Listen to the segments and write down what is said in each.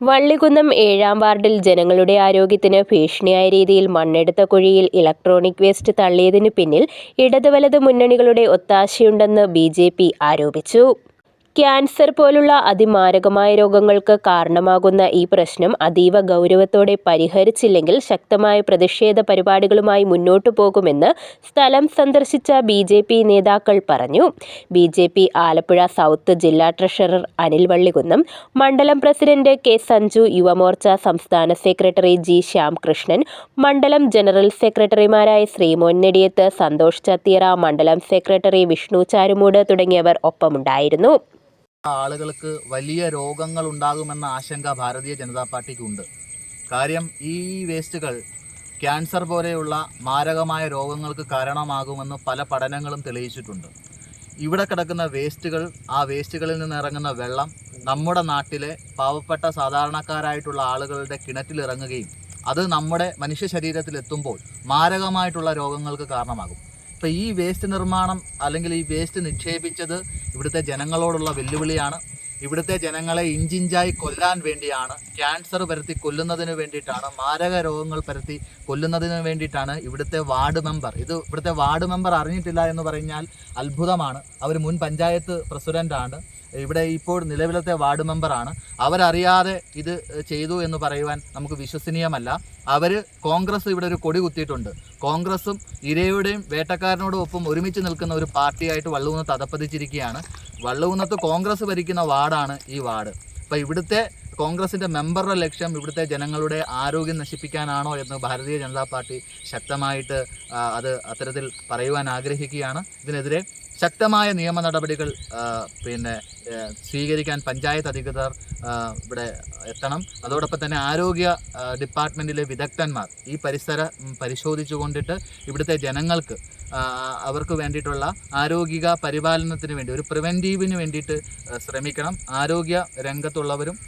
വള്ളികുന്നം ഏഴാം വാർഡിൽ ജനങ്ങളുടെ ആരോഗ്യത്തിന് ഭീഷണിയായ രീതിയിൽ മണ്ണെടുത്ത കുഴിയിൽ ഇലക്ട്രോണിക് വേസ്റ്റ് തള്ളിയതിനു പിന്നിൽ ഇടതുവലത് മുന്നണികളുടെ ഒത്താശയുണ്ടെന്ന് ബി ആരോപിച്ചു. ക്യാൻസർ പോലുള്ള അതിമാരകമായ രോഗങ്ങൾക്ക് കാരണമാകുന്ന ഈ പ്രശ്നം അതീവ ഗൗരവത്തോടെ പരിഹരിച്ചില്ലെങ്കിൽ ശക്തമായ പ്രതിഷേധ പരിപാടികളുമായി മുന്നോട്ടു പോകുമെന്ന് സ്ഥലം സന്ദർശിച്ച ബി ജെ പി നേതാക്കൾ പറഞ്ഞു. B J P Alappuzha south ജില്ലാ ട്രഷറർ അനിൽ വള്ളികുന്നം മണ്ഡലം പ്രസിഡന്റ് കെ സഞ്ജു യുവമോർച്ച സംസ്ഥാന സെക്രട്ടറി ജി ശ്യാംകൃഷ്ണൻ മണ്ഡലം ജനറൽ സെക്രട്ടറിമാരായ ശ്രീമോൻ നെടിയത്ത് സന്തോഷ് ചത്തീറ മണ്ഡലം സെക്രട്ടറി വിഷ്ണു ചാരുമൂട് തുടങ്ങിയവർ ഒപ്പമുണ്ടായിരുന്നു. ആളുകൾക്ക് വലിയ രോഗങ്ങൾ ഉണ്ടാകുമെന്ന ആശങ്ക ഭാരതീയ ജനതാ പാർട്ടിക്കുണ്ട്. കാര്യം ഈ വേസ്റ്റുകൾ ക്യാൻസർ പോലെയുള്ള മാരകമായ രോഗങ്ങൾക്ക് കാരണമാകുമെന്ന് പല പഠനങ്ങളും തെളിയിച്ചിട്ടുണ്ട്. ഇവിടെ കിടക്കുന്ന വേസ്റ്റുകൾ ആ വേസ്റ്റുകളിൽ നിന്ന് ഇറങ്ങുന്ന വെള്ളം നമ്മുടെ നാട്ടിലെ പാവപ്പെട്ട സാധാരണക്കാരായിട്ടുള്ള ആളുകളുടെ കിണറ്റിലിറങ്ങുകയും അത് നമ്മുടെ മനുഷ്യ ശരീരത്തിൽ എത്തുമ്പോൾ മാരകമായിട്ടുള്ള രോഗങ്ങൾക്ക് കാരണമാകും. അപ്പോൾ ഈ വേസ്റ്റ് നിർമ്മാണം അല്ലെങ്കിൽ ഈ വേസ്റ്റ് നിക്ഷേപിച്ചത് ഇവിടുത്തെ ജനങ്ങളോടുള്ള വെല്ലുവിളിയാണ്. ഇവിടുത്തെ ജനങ്ങളെ ഇഞ്ചിഞ്ചായി കൊല്ലാൻ വേണ്ടിയാണ് ക്യാൻസർ പരത്തി കൊല്ലുന്നതിന് വേണ്ടിയിട്ടാണ് മാരക രോഗങ്ങൾ പരത്തി കൊല്ലുന്നതിന് വേണ്ടിയിട്ടാണ് ഇവിടുത്തെ വാർഡ് മെമ്പർ. ഇത് ഇവിടുത്തെ വാർഡ് മെമ്പർ അറിഞ്ഞിട്ടില്ല എന്ന് പറഞ്ഞാൽ അത്ഭുതമാണ്. അവർ മുൻ പഞ്ചായത്ത് പ്രസിഡന്റാണ് ഇവിടെ ഇപ്പോൾ നിലവിലത്തെ വാർഡ് മെമ്പറാണ്. അവരറിയാതെ ഇത് ചെയ്തു എന്ന് പറയുവാൻ നമുക്ക് വിശ്വസനീയമല്ല. അവർ കോൺഗ്രസ് ഇവിടെ ഒരു കൊടി കുത്തിയിട്ടുണ്ട്. കോൺഗ്രസും ഇരയുടെയും വേട്ടക്കാരനോടൊപ്പം ഒരുമിച്ച് നിൽക്കുന്ന ഒരു പാർട്ടിയായിട്ട് വള്ളുവെന്ന് അതപ്പതിച്ചിരിക്കുകയാണ് വള്ളുകുന്നത്ത് കോൺഗ്രസ് ഭരിക്കുന്ന വാർഡാണ് ഈ വാർഡ്. അപ്പോൾ ഇവിടുത്തെ കോൺഗ്രസിന്റെ മെമ്പറുടെ ലക്ഷ്യം ഇവിടുത്തെ ജനങ്ങളുടെ ആരോഗ്യം നശിപ്പിക്കാനാണോ എന്ന് ഭാരതീയ ജനതാ പാർട്ടി ശക്തമായിട്ട് അത് അത്തരത്തിൽ പറയുവാൻ ആഗ്രഹിക്കുകയാണ്. ഇതിനെതിരെ ശക്തമായ നിയമ നടപടികൾ പിന്നെ സ്വീകരിക്കാൻ പഞ്ചായത്ത് അധികൃതർ ഇവിടെ എത്തണം. അതോടൊപ്പം തന്നെ ആരോഗ്യ ഡിപ്പാർട്ട്മെന്റിലെ വിദഗ്ധന്മാർ ഈ പരിസരം പരിശോധിച്ചുകൊണ്ടിട്ട് ഇവിടുത്തെ ജനങ്ങൾക്ക് അവർക്ക് വേണ്ടിയിട്ടുള്ള ആരോഗ്യ പരിപാലനത്തിന് വേണ്ടി ഒരു പ്രിവെന്റീവിന് വേണ്ടിയിട്ട് ശ്രമിക്കണം. ആരോഗ്യ രംഗത്തുള്ളവരും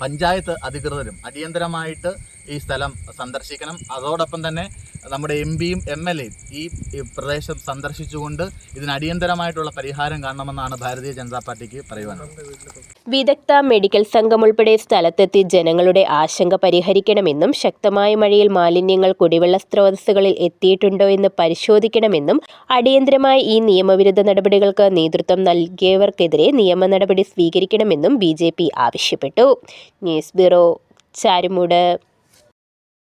പഞ്ചായത്ത് അധികൃതരും അടിയന്തരമായിട്ട് ഈ സ്ഥലം സന്ദർശിക്കണം. അതോടൊപ്പം തന്നെ നമ്മുടെ എം പിയും എം എൽ എയും ഈ പ്രദേശം സന്ദർശിച്ചുകൊണ്ട് ഇതിന് അടിയന്തരമായിട്ടുള്ള പരിഹാരം കാണണമെന്നാണ് ഭാരതീയ ജനതാ പാർട്ടിക്ക് പറയുവാനുള്ളത് വിദഗ്ധ മെഡിക്കൽ സംഘം ഉൾപ്പെടെ സ്ഥലത്തെത്തി ജനങ്ങളുടെ ആശങ്ക പരിഹരിക്കണമെന്നും ശക്തമായ മഴയിൽ മാലിന്യങ്ങൾ കുടിവെള്ള സ്രോതസ്സുകളിൽ എത്തിയിട്ടുണ്ടോ എന്ന് പരിശോധിക്കണമെന്നും അടിയന്തരമായി ഈ നിയമവിരുദ്ധ നടപടികൾക്ക് നേതൃത്വം നൽകിയവർക്കെതിരെ നിയമ നടപടി സ്വീകരിക്കണമെന്നും ബി ആവശ്യപ്പെട്ടു. News bureau Charummoodu.